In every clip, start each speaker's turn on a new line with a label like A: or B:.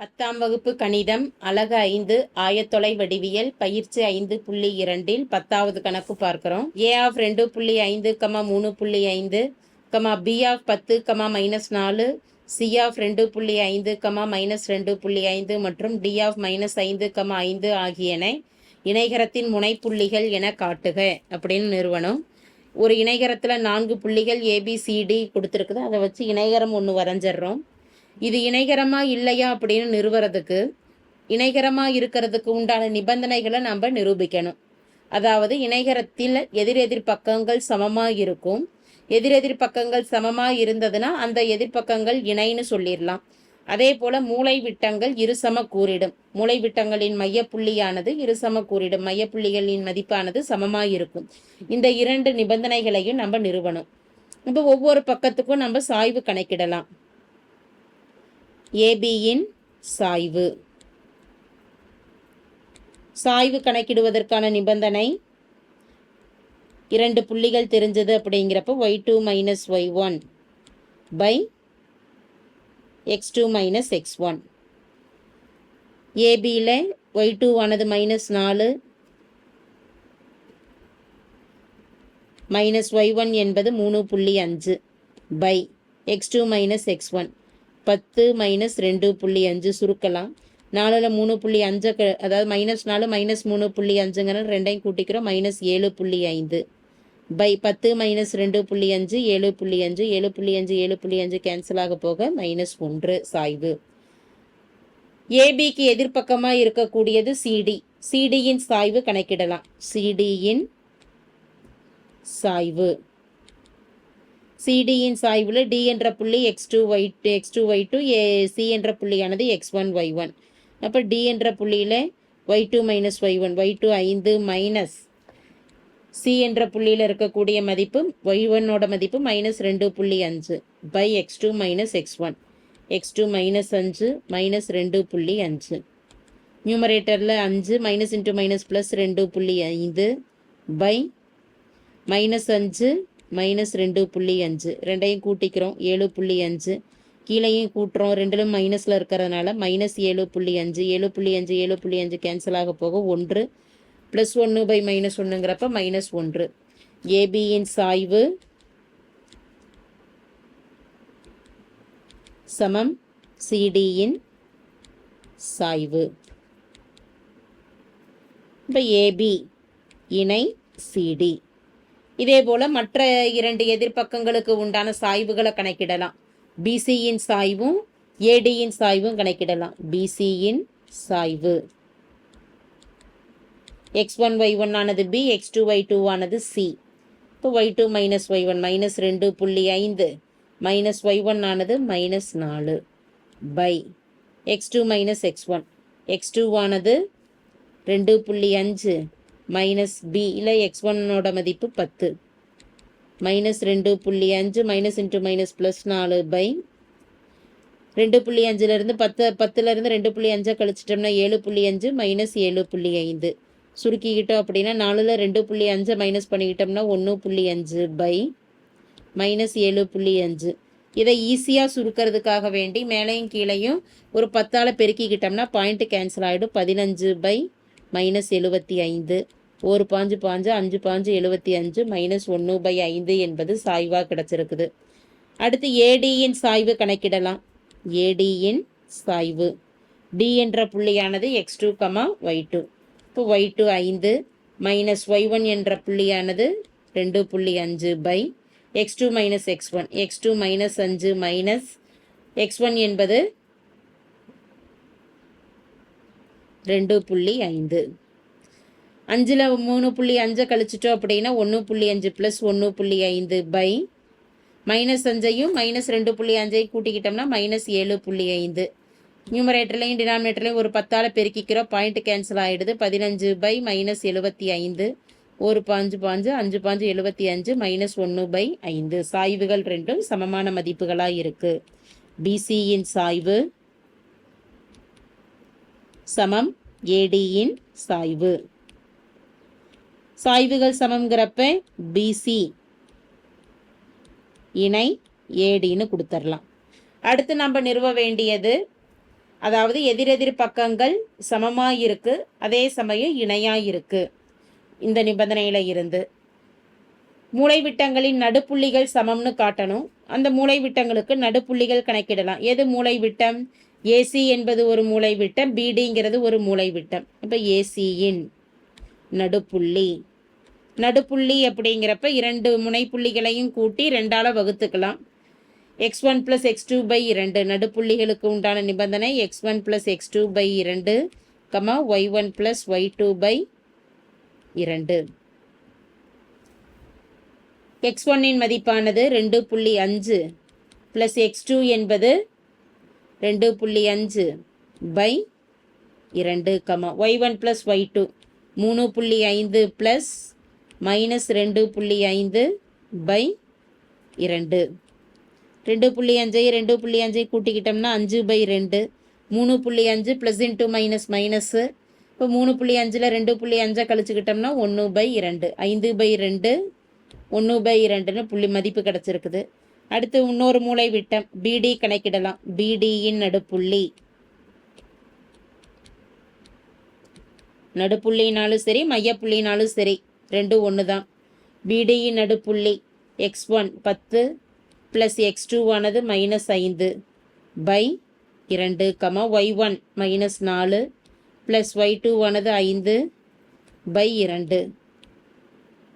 A: பத்தாம் வகுப்பு கணிதம் அழகு ஐந்து ஆயத்தொலை வடிவியல் பயிற்சி ஐந்து புள்ளி இரண்டில் பத்தாவது கணக்கு பார்க்கிறோம். ஏ ஆஃப் ரெண்டு புள்ளி ஐந்து கமா மூணு புள்ளி ஐந்து கமா பி ஆஃப் பத்து கமா மைனஸ் நாலு சி ஆஃப் ரெண்டு புள்ளி ஐந்து கமா மைனஸ் ரெண்டு புள்ளி ஐந்து மற்றும் டி ஆஃப் மைனஸ் ஐந்து கமா ஐந்து ஆகியன இணைகரத்தின் முனைப்புள்ளிகள் என காட்டுக அப்படின்னு நிறுவனம். ஒரு இணைகரத்தில் நான்கு புள்ளிகள் ஏபிசிடி கொடுத்துருக்குது. அதை வச்சு இணைகரம் ஒன்று வரைஞ்சிடுறோம். இது இணைகரமா இல்லையா அப்படின்னு நிறுவறதுக்கு இணைகரமா இருக்கிறதுக்கு உண்டான நிபந்தனைகளை நம்ம நிரூபிக்கணும். அதாவது இணைகரத்தில் எதிரெதிர் பக்கங்கள் சமமாக இருக்கும். எதிரெதிர் பக்கங்கள் சமமாக இருந்ததுன்னா அந்த எதிர்பக்கங்கள் இணைன்னு சொல்லிடலாம். அதே போல மூளை விட்டங்கள் இருசம கூறிடும். மூளை விட்டங்களின் மையப்புள்ளியானது இருசம கூறிடும். மையப்புள்ளிகளின் மதிப்பானது சமமாக இருக்கும். இந்த இரண்டு நிபந்தனைகளையும் நம்ம நிறுவனம் இப்போ ஒவ்வொரு பக்கத்துக்கும் நம்ம சாய்வு கணக்கிடலாம். ஏபியின் சாய்வு. சாய்வு கணக்கிடுவதற்கான நிபந்தனை இரண்டு புள்ளிகள் தெரிஞ்சது அப்படிங்கிறப்ப Y two minus Y one by X two minus X one ஏபியில் Y two ஆனது மைனஸ் நாலு மைனஸ் ஒய் ஒன் என்பது மூணு புள்ளி அஞ்சு by X two minus X one பத்து மைனஸ் ரெண்டு புள்ளி அஞ்சு சுருக்கலாம். நாலில் மூணு புள்ளி அஞ்சை க அதாவது மைனஸ் நாலு மைனஸ் மூணு புள்ளி அஞ்சுங்கிற ரெண்டையும் கூட்டிக்கிறோம். மைனஸ் ஏழு புள்ளி ஐந்து. பை பத்து மைனஸ் ரெண்டு புள்ளி அஞ்சு ஏழு புள்ளி அஞ்சு ஏழு புள்ளி அஞ்சு ஏழு புள்ளி அஞ்சு கேன்சல் ஆக போக மைனஸ் ஒன்று சாய்வு. ஏபிக்கு எதிர்ப்பக்கமாக இருக்கக்கூடியது சிடி சிடியின் சாய்வு கணக்கிடலாம். சிடியின் சாய்வு. சிடியின் சாய்வில் டி என்ற புள்ளி X two Y X two Y two A C என்ற புள்ளியானது எக்ஸ் ஒன் ஒய் ஒன் அப்போ டி என்ற புள்ளியில் Y two minus Y one Y two ஐந்து மைனஸ் சி என்ற புள்ளியில் இருக்கக்கூடிய மதிப்பு ஒய் ஒன்னோட மதிப்பு மைனஸ் ரெண்டு புள்ளி அஞ்சு by X two minus X one X two minus அஞ்சு மைனஸ் ரெண்டு புள்ளி அஞ்சு. நியூமரேட்டரில் அஞ்சு மைனஸ் இன்ட்டு மைனஸ் ப்ளஸ் ரெண்டு புள்ளி ஐந்து பை மைனஸ் அஞ்சு மைனஸ் ரெண்டு புள்ளி அஞ்சு. ரெண்டையும் கூட்டிக்கிறோம். ஏழு புள்ளி அஞ்சு. கீழேயும் கூட்டுறோம். ரெண்டிலும் மைனஸில் இருக்கிறதுனால மைனஸ் ஏழு புள்ளி அஞ்சு. ஏழு புள்ளி அஞ்சு ஏழு புள்ளி அஞ்சு கேன்சல் ஆக போக ஒன்று. ப்ளஸ் ஒன்று பை மைனஸ் ஒன்றுங்கிறப்ப மைனஸ் ஒன்று. ஏபியின் சாய்வு சமம் சிடியின் சாய்வு. இப்போ ஏபி இணை சிடி இதே போல மற்ற இரண்டு எதிர்ப்பக்கங்களுக்கு உண்டான சாய்வுகளை கணக்கிடலாம். பிசியின் சாய்வும் ஏடியின் சாய்வும் கணக்கிடலாம். பிசியின் சாய்வு. எக்ஸ் ஒன் ஒய் ஒன் ஆனது B X two Y two ஆனது சி இப்போ Y two minus Y one minus ரெண்டு புள்ளி ஐந்து மைனஸ் ஒய் ஒன் ஆனது மைனஸ் நாலு by X two minus X one X two ஆனது ரெண்டு புள்ளி அஞ்சு மைனஸ் பி இல்லை எக்ஸ் ஒன்னோட மதிப்பு பத்து. மைனஸ் ரெண்டு புள்ளி அஞ்சு மைனஸ் இன்ட்டு மைனஸ் ப்ளஸ் நாலு பை ரெண்டு புள்ளி அஞ்சுலேருந்து பத்து பத்துலேருந்து ரெண்டு புள்ளி அஞ்சை கழிச்சிட்டோம்னா ஏழு புள்ளி அஞ்சு மைனஸ் ஏழு புள்ளி ஐந்து. சுருக்கிக்கிட்டோம் அப்படின்னா நாலில் ரெண்டு புள்ளி அஞ்சை மைனஸ் பண்ணிக்கிட்டோம்னா ஒன்று புள்ளி அஞ்சு பை மைனஸ் ஏழு புள்ளி அஞ்சு. இதை ஈஸியாக சுருக்கிறதுக்காக வேண்டி மேலையும் கீழையும் ஒரு பத்தால் பெருக்கிக்கிட்டோம்னா பாயிண்ட்டு கேன்சல் ஆகிடும் பதினஞ்சு பை மைனஸ் எழுபத்தி ஐந்து. ஒரு பாஞ்சு பாஞ்சு அஞ்சு பாஞ்சு எழுபத்தி அஞ்சு மைனஸ் ஒன்று பை ஐந்து என்பது சாய்வாக கிடச்சிருக்குது. அடுத்து ஏடியின் சாய்வு கணக்கிடலாம். ஏடியின் சாய்வு. டி என்ற புள்ளியானது X two comma Y two இப்போ ஒய் டூ ஐந்து மைனஸ் ஒய் ஒன் என்ற புள்ளியானது ரெண்டு புள்ளி அஞ்சு by X two minus X one X two minus அஞ்சு மைனஸ் எக்ஸ் ஒன் என்பது ரெண்டு புள்ளி ஐந்து. அஞ்சில் மூணு புள்ளி அஞ்சை கழிச்சிட்டோம் அப்படின்னா ஒன்று புள்ளி அஞ்சு ப்ளஸ் ஒன்று புள்ளி ஐந்து பை மைனஸ் அஞ்சையும் மைனஸ் ரெண்டு புள்ளி அஞ்சையும் கூட்டிக்கிட்டோம்னா மைனஸ் ஏழு புள்ளி ஐந்து. நியூமரேட்டர்லையும் டினாமினேட்டர்லையும் ஒரு பத்தால் பெருக்கிக்கிறோம். பாயிண்ட் கேன்சல் ஆகிடுது பதினஞ்சு பை மைனஸ் எழுபத்தி ஐந்து. ஒரு பாஞ்சு பாஞ்சு அஞ்சு பாஞ்சு எழுபத்தி அஞ்சு மைனஸ் ஒன்று பை ஐந்து. சாய்வுகள் ரெண்டும் சமமான மதிப்புகளாக இருக்குது பிசியின் சாய்வு சமம். ஏடியின் சாய்வு. சாய்வுகள் சமம்ங்கிறப்ப பிசி இணை ஏடின்னு கொடுத்துடலாம் அடுத்து நம்ம நிறுவ வேண்டியது அதாவது எதிரெதிர் பக்கங்கள் சமமாக இருக்கு அதே சமயம் இணையாக இருக்கு இந்த நிபந்தனையில் இருந்து. மூளைவிட்டங்களின் நடுப்புள்ளிகள் சமம்னு காட்டணும். அந்த மூளைவிட்டங்களுக்கு நடுப்புள்ளிகள் கணக்கிடலாம். எது மூளைவிட்டம் ஏசி என்பது ஒரு மூளைவிட்டம் பிடிங்கிறது ஒரு மூளைவிட்டம் இப்போ ஏசியின் நடுப்புள்ளி நடுப்புள்ளி அப்படிங்கிறப்ப இரண்டு முனைப்புள்ளிகளையும் கூட்டி ரெண்டால் வகுத்துக்கலாம். X one plus x two by இரண்டு. நடுப்புள்ளிகளுக்கு உண்டான நிபந்தனை x one plus x two by இரண்டு comma y one plus y two by இரண்டு. எக்ஸ் ஒன்னின் மதிப்பானது ரெண்டு புள்ளி அஞ்சு ப்ளஸ் எக்ஸ் டூ என்பது ரெண்டு புள்ளி அஞ்சு பை இரண்டு comma y one plus y two மூணு புள்ளி ஐந்து ப்ளஸ் மைனஸ் ரெண்டு புள்ளி ஐந்து பை இரண்டு. ரெண்டு புள்ளி அஞ்சை ரெண்டு புள்ளி அஞ்சை கூட்டிக்கிட்டோம்னா அஞ்சு பை ரெண்டு. மூணு புள்ளி அஞ்சு ப்ளஸ் இன்ட்டு மைனஸ் மைனஸ்ஸு இப்போ மூணு புள்ளி அஞ்சில் ரெண்டு புள்ளி அஞ்சை கழிச்சுக்கிட்டோம்னா ஒன்று பை இரண்டு. ஐந்து பை ரெண்டு ஒன்று பை இரண்டுன்னு புள்ளி மதிப்பு கிடச்சிருக்குது. அடுத்து இன்னொரு மூளை விட்டம் பிடி கணக்கிடலாம். பிடியின் நடுப்புள்ளி. நடுப்புள்ளினாலும் சரி மையப்புள்ளினாலும் சரி. ரெண்டு ஒன்று தான் பிடியின் நடுப்புள்ளி எக்ஸ் ஒன் பத்து ப்ளஸ் எக்ஸ் டூ ஆனது மைனஸ் ஐந்து பை இரண்டு கமா ஒய் ஒன் மைனஸ் நாலு ப்ளஸ் ஒய் டூ ஆனது ஐந்து பை இரண்டு.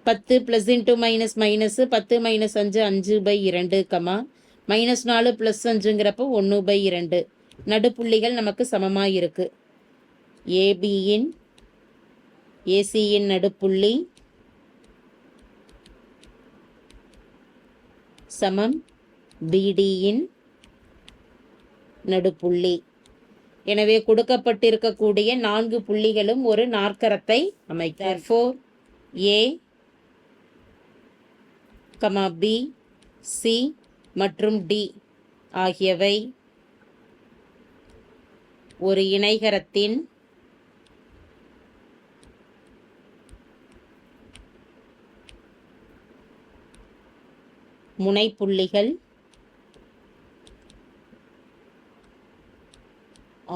A: பத்து ப்ளஸ் இன்ட்டு மைனஸ் மைனஸு பத்து மைனஸ் அஞ்சு அஞ்சு பை இரண்டு கமா மைனஸ் நாலு ப்ளஸ் அஞ்சுங்கிறப்போ ஒன்று பை இரண்டு. நடுப்புள்ளிகள் நமக்கு சமமாக இருக்குது ஏபியின் ஏசியின் நடுப்புள்ளி சமம். பிடியின் நடுப்புள்ளி. எனவே கொடுக்கப்பட்டிருக்கக்கூடிய நான்கு புள்ளிகளும் ஒரு நாற்கரத்தை அமைத்தார் four A comma B C மற்றும் டி ஆகியவை ஒரு இணைகரத்தின் முனைப்புள்ளிகள்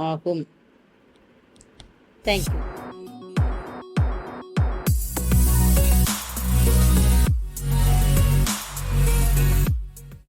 A: ஆகும். தேங்க்யூ